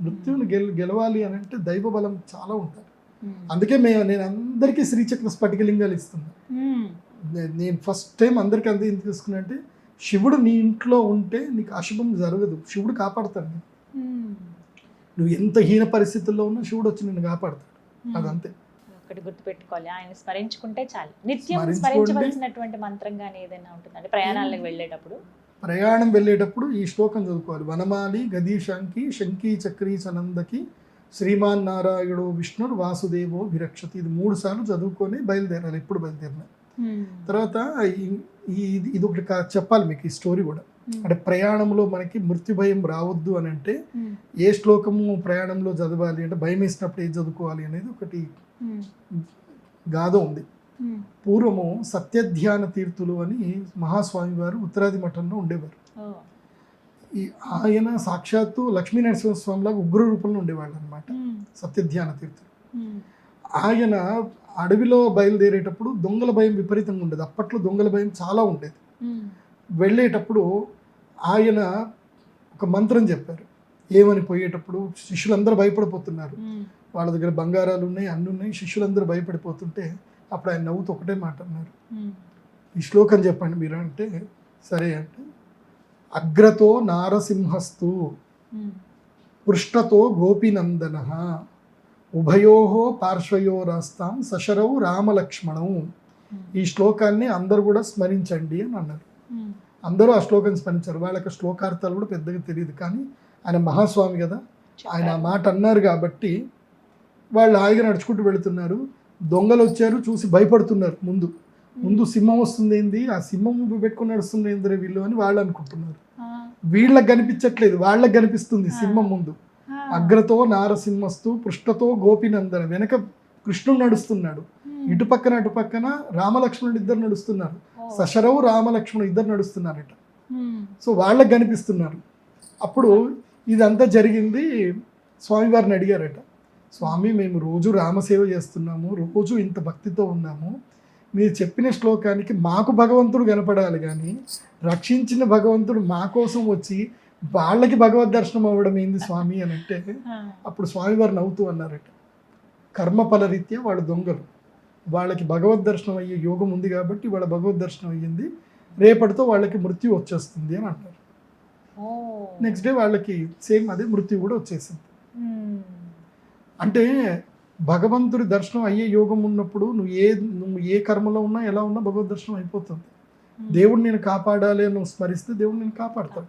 మృత్యువుని గెల గెలవాలి అని అంటే దైవ బలం చాలా ఉంటుంది. ఉమ్. అందుకే మేము నేను అందరికీ శ్రీచక్ర స్ఫటికలింగాలు ఇస్తున్నాను. నే- నేను ఫస్ట్ టైం అందరికీ అంత ఎందుకు తీసుకున్నా అంటే శివుడు నీ ఇంట్లో ఉంటే నీకు అశుభం జరగదు. శివుడు కాపాడతాడు నేను ఉమ్. నువ్వు ఎంత హీన పరిస్థితుల్లో ఉన్నా శివుడు వచ్చి నిన్ను కాపాడతాడు. అదంతే. ఒకటి గుర్తుపెట్టుకోవాలి. ఆయన స్మరించుకుంటే చాలు. నిత్యం. స్మరించవలసినటువంటి మంత్రం కానీ ఏదైనా ఉంటుందంటే ప్రయాణాలకు వెళ్ళేటప్పుడు? ప్రయాణం వెళ్ళేటప్పుడు ఈ శ్లోకం చదువుకోవాలి వనమాలి గదీశాంకి శంకీ చక్రీ చనందకి శ్రీమాన్ నారాయణుడు విష్ణుర్ వాసుదేవో విరక్షతి ఇది మూడు సార్లు చదువుకొని బయలుదేరాలి ఎప్పుడు బయలుదేరిన. తర్వాత ఇది- ఒకటి చెప్పాలి మీకు ఈ స్టోరీ కూడా. అంటే ప్రయాణంలో మనకి మృత్యు భయం రావద్దు అని అంటే. ఏ శ్లోకము ప్రయాణంలో చదవాలి అంటే భయం వేసినప్పుడు ఏది చదువుకోవాలి అనేది ఒకటి. గాథ ఉంది. పూర్వము సత్యధ్యాన తీర్థులు అని మహాస్వామి వారు ఉత్తరాది మఠంలో ఉండేవారు. ఈ ఆయన సాక్షాత్తు లక్ష్మీ నరసింహస్వామిలాగా ఉగ్ర రూపంలో ఉండేవాళ్ళు అనమాట. సత్యధ్యాన తీర్థులు. ఆయన అడవిలో బయలుదేరేటప్పుడు దొంగల భయం విపరీతంగా ఉండేది అప్పట్లో దొంగల భయం చాలా ఉండేది. వెళ్ళేటప్పుడు ఆయన ఒక మంత్రం చెప్పారు ఏమని పోయేటప్పుడు శిష్యులందరూ భయపడిపోతున్నారు. వాళ్ళ దగ్గర బంగారాలు ఉన్నాయి అన్ని ఉన్నాయి శిష్యులందరూ భయపడిపోతుంటే అప్పుడు ఆయన నవ్వుతూ ఒకటే మాట అన్నారు. ఈ శ్లోకం చెప్పండి మీరు అంటే సరే అంటే అగ్రతో నారసింహస్తు. పృష్ఠతో గోపినందన ఉభయో పార్శ్వయోరాస్తాం సశరౌ రామలక్ష్మణం. ఈ శ్లోకాన్ని అందరూ కూడా స్మరించండి అని అన్నారు. అందరూ ఆ శ్లోకం స్మరించారు. వాళ్ళకి శ్లోకార్థాలు కూడా పెద్దగా తెలియదు. కానీ ఆయన మహాస్వామి కదా ఆయన ఆ మాట అన్నారు కాబట్టి వాళ్ళు హాయిగా నడుచుకుంటూ వెళుతున్నారు. దొంగలు వచ్చారు చూసి భయపడుతున్నారు ముందు ముందు సింహం వస్తుంది ఏంది ఆ సింహం పెట్టుకుని నడుస్తుంది ఏందిరే వీళ్ళు అని వాళ్ళు అనుకుంటున్నారు. వీళ్ళకి కనిపించట్లేదు వాళ్ళకి కనిపిస్తుంది సింహం ముందు. అగ్రతో నారసింహస్తు పృష్ఠతో గోపినందన వెనక కృష్ణుడు నడుస్తున్నాడు. ఇటు పక్కన అటు పక్కన రామలక్ష్మణుడు ఇద్దరు నడుస్తున్నారు. సశరవు రామలక్ష్మణుడు ఇద్దరు నడుస్తున్నారట. సో వాళ్ళకి కనిపిస్తున్నారు అప్పుడు ఇదంతా జరిగింది స్వామివారిని అడిగారట స్వామి మేము రోజు రామసేవ చేస్తున్నాము రోజు ఇంత భక్తితో ఉన్నాము మీరు చెప్పిన శ్లోకానికి మాకు భగవంతుడు కనపడాలి కానీ రక్షించిన భగవంతుడు మా కోసం వచ్చి వాళ్ళకి భగవద్ దర్శనం అవ్వడం ఏంది స్వామి అని అంటే. అప్పుడు స్వామివారు నవ్వుతూ అన్నారట కర్మఫల రీత్యా వాళ్ళు దొంగలు వాళ్ళకి భగవద్ దర్శనం అయ్యే యోగం ఉంది కాబట్టి వాళ్ళ భగవద్ దర్శనం అయ్యింది రేపటితో వాళ్ళకి మృత్యు వచ్చేస్తుంది అని అంటారు. నెక్స్ట్ డే వాళ్ళకి సేమ్ అదే మృత్యు కూడా వచ్చేసింది. అంటే భగవంతుడి దర్శనం అయ్యే యోగం ఉన్నప్పుడు నువ్వు ఏ నువ్వు ఏ కర్మలో ఉన్నా ఎలా ఉన్నా భగవద్ దర్శనం అయిపోతుంది. దేవుడు నేను కాపాడాలి అని నువ్వు స్మరిస్తే దేవుడు నేను కాపాడతాడు.